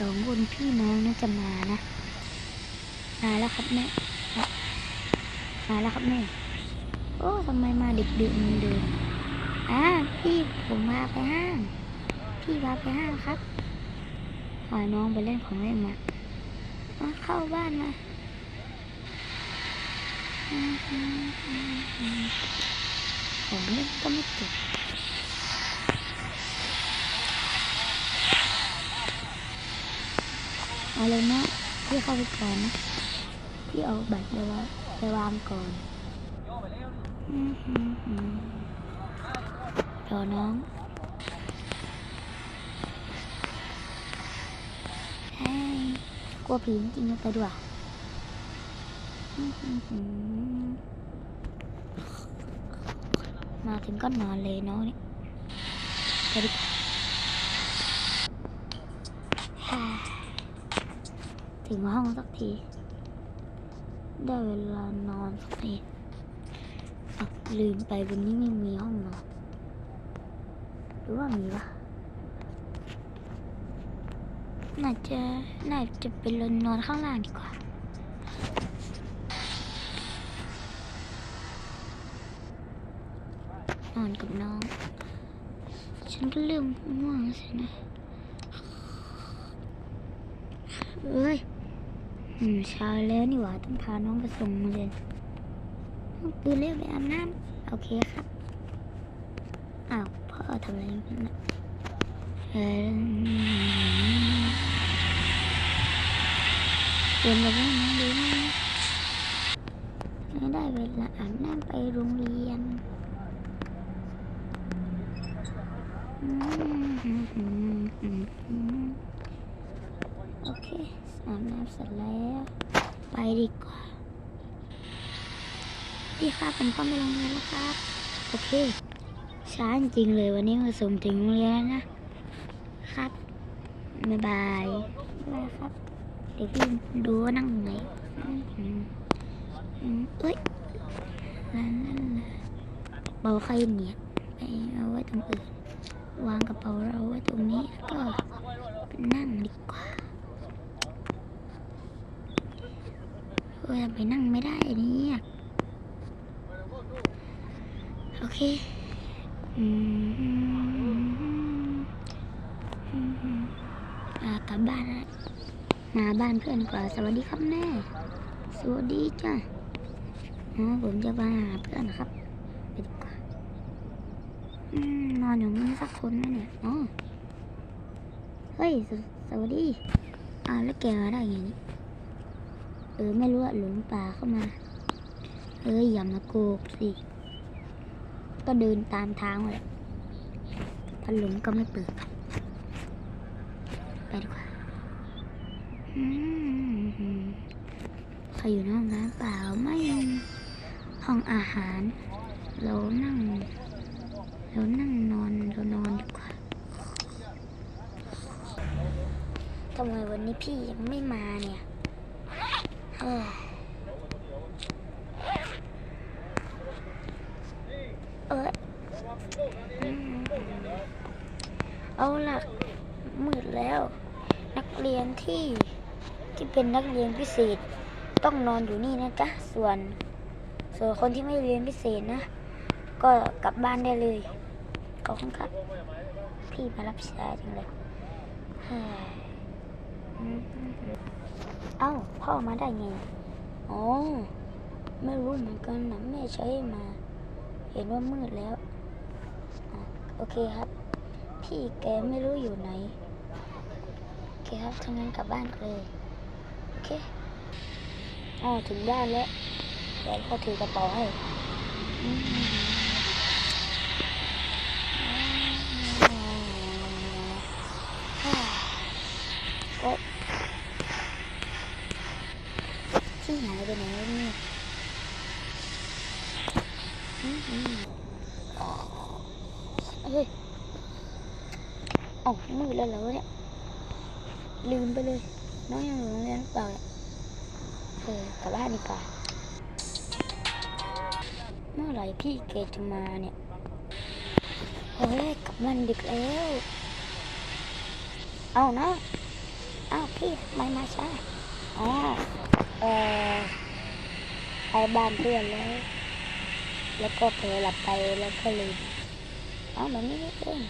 สองคนพี่น้องน่าจะมานะ มาแล้วครับแม่ มาแล้วครับแม่ โอ้ทำไมมาดึกดึกๆเดินอ่าพี่ผมมาไปห้าง พี่พาไปห้างครับพาน้องไปเล่นของเล่นมามาเข้าบ้านมาอืมอืมอืมอืมของเล่นก็ไม่เก็บเอาเลยนะพี่เข้าไปก่อนพี่เอาบัตรไปวางไปวางก่อนอืมอืมอืมรอน้องเฮ้กลัวผีจริงๆไปด้วยอืมอืมอืมมาถึงก็นอนเลยเนาะนี่ไปดีกว่า ถึงห้องสักที ได้เวลานอนสักทีลืมไปวันนี้ไม่มีห้องนอนหรือว่ามีวะน่าจะน่าจะเป็นลนนอนข้างล่างดีกว่านอนกับน้อง ฉันก็เริ่มง่วงสินะ เอ้ย อืมเช้าแล้วนี่หว่าต้องพาน้องไปส่งโรงเรียนตื่นเร็วไปอาบน้ำโอเคครับอ้าวพ่อทำอะไรกันนะเออเตือนบอกว่าน้องดีนะไม่ได้เวลาอาบน้ำไปโรงเรียนโอเค อาบน้ำเสร็จแล้ว ไปดีกว่าพี่ครับผมก็ไม่โรงเรียนแล้วครับ โอเค ช้าจริงเลยวันนี้มาส่งถึงโรงเรียนแล้วนะ ครับ บ๊ายบายบ๊ายครับ เดี๋ยวพี่ดูว่านั่งไหนอืมอืมอืมเอ้ยนั่นนั่นนะกระเป๋าใครเนี่ยไปเอาไว้ตรงอื่น วางกระเป๋าเราไว้ตรงนี้แล้วก็ไปนั่งดีกว่า เออไปนั่งไม่ได้เนี่ยโอเคอืมอ่ากลับบ้านแล้วมาบ้านเพื่อนกว่าสวัสดีครับแม่ สวัสดีจ้ะอ๋อผมจะมาหาเพื่อนครับไปดีกว่านอนอยู่นี่สักคนไหมเนี่ยอ๋อเฮ้ยสสวัสดีอ้าวแล้วแกมาได้ไงนี่ เออไม่รู้อะหลงป่าเข้ามาเอ้ยอย่ามาโกกสิ ก็เดินตามทางเลยพัดลมก็ไม่เปิด ไปดีกว่าอืมใครอยู่ในห้องน้ำเปล่าไม่ห้องอาหาร เรานั่ง เรานั่งนอนเรานอนดีกว่าทำไมวันนี้พี่ยังไม่มาเนี่ย เออเอาล่ะมืดแล้ว นักเรียนที่ที่เป็นนักเรียนพิเศษ ต้องนอนอยู่นี่นะจ๊ะส่วน ส่วนคนที่ไม่เรียนพิเศษนะ ก็กลับบ้านได้เลยขอบคุณครับ พี่มารับช้าจังเลย เอ้าพ่อมาได้ไง อ๋อ ไม่รู้เหมือนกันนะแม่ใช้มา เห็นว่ามืดแล้วอะโอเคครับ พี่แกไม่รู้อยู่ไหน โอเคครับทำงานกลับบ้านเลย โอเค อ๋อ ถึงบ้านแล้วเดี๋ยวพ่อถือกระเป๋าให้อืมโอ๊ยที่ หายไปไหนนี่ยอืมอืมเฮ้ยเอ้ามืดแล้วเหรอเนี่ย ลืมไปเลย น้องยังอยู่โรงเรียนหรือเปล่าเนี่ยเออกลับบ้านดีกว่าเมื่อไหร่พี่เกจะมาเนี่ยเฮ้ยกลับบ้านดึกแล้ว เอานะอ้าวพี่ไม่มาช้า อ๋อเออไปบ้านเพื่อนแล้ว แล้วก็เผลอหลับไปแล้วก็ลืมเอ้าแบบนี้นี่เอง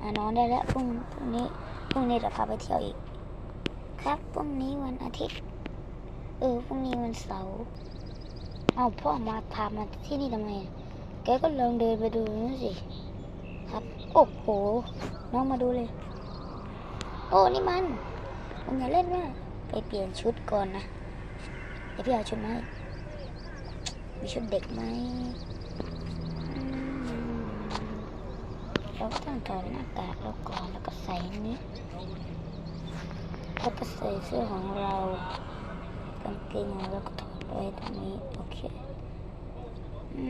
อะนอนได้แล้วพรุ่งพรุ่งนี้พรุ่งนี้เราพาไปเที่ยวอีก ครับพรุ่งนี้วันอาทิตย์ เออพรุ่งนี้วันเสาร์เอาพ่อมาพามาที่นี่ทำไมแกก็ลองเดินไปดูนั่นสิครับ โอ้โห น้องมาดูเลย โอ้ นี่มัน มึงอย่าเล่นว่าไปเปลี่ยนชุดก่อนนะเดี๋ยวพี่เอาชุดมาให้มีชุดเด็กไหมเราต้องถอดหน้ากากเราก่อนแล้วก็ใส่อันนี้แล้วก็ใส่เสื้อของเรากางเกงของเราก็ถอดไว้ตรงนี้โอเคอื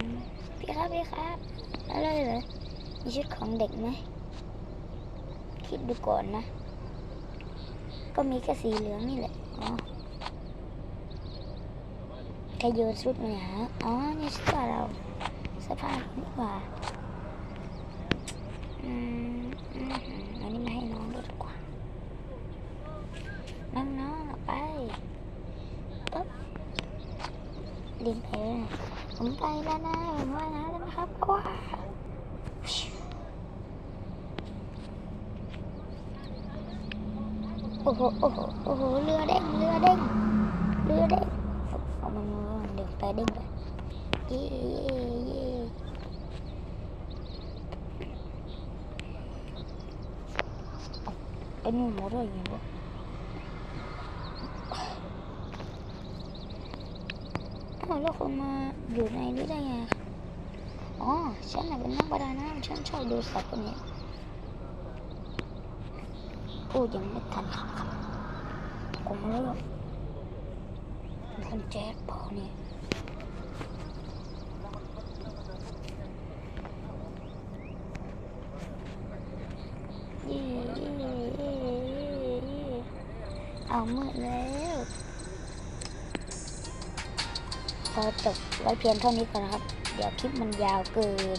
มพี่ครับพี่ครับอะไรเหรอมีชุดของเด็กไหมคิดดูก่อนนะ ก็มีแค่สีเหลืองนี่แหละอ๋อแค่โยนชุดมาหาอ๋อนี่เสื้อเราสื้อผ้าเรานี่ว่าอืมอันนี้มาให้น้องด้วยดีกว่าน้องๆเอาไปปุ๊บดินไปเลยผมไปแล้วนะผมว่านะแล้วนะครับว้าว โอ้โห โอ้โห โอ้โห เรือเด้ง เรือเด้ง เรือเด้ง เอามันเด้งไปเด้งไปเย่เย่เย่ไอ้นู่นมอเตอร์ยังไงวะอ้าวแล้วคุณมาอยู่ในนี้ได้ไง อ๋อ ฉันน่ะเป็นนักประดาน้ำฉันชอบดูสัตว์พวนี้ พูดยังไม่ทันครับครับผมเลิกเป็นคนแจ๊ดพอเนี่ยเย่เย่เย่เย่เย่เอามืดแล้วขอจบไว้เพียงเท่านี้ก่อนนะครับ เดี๋ยวคลิปมันยาวเกิน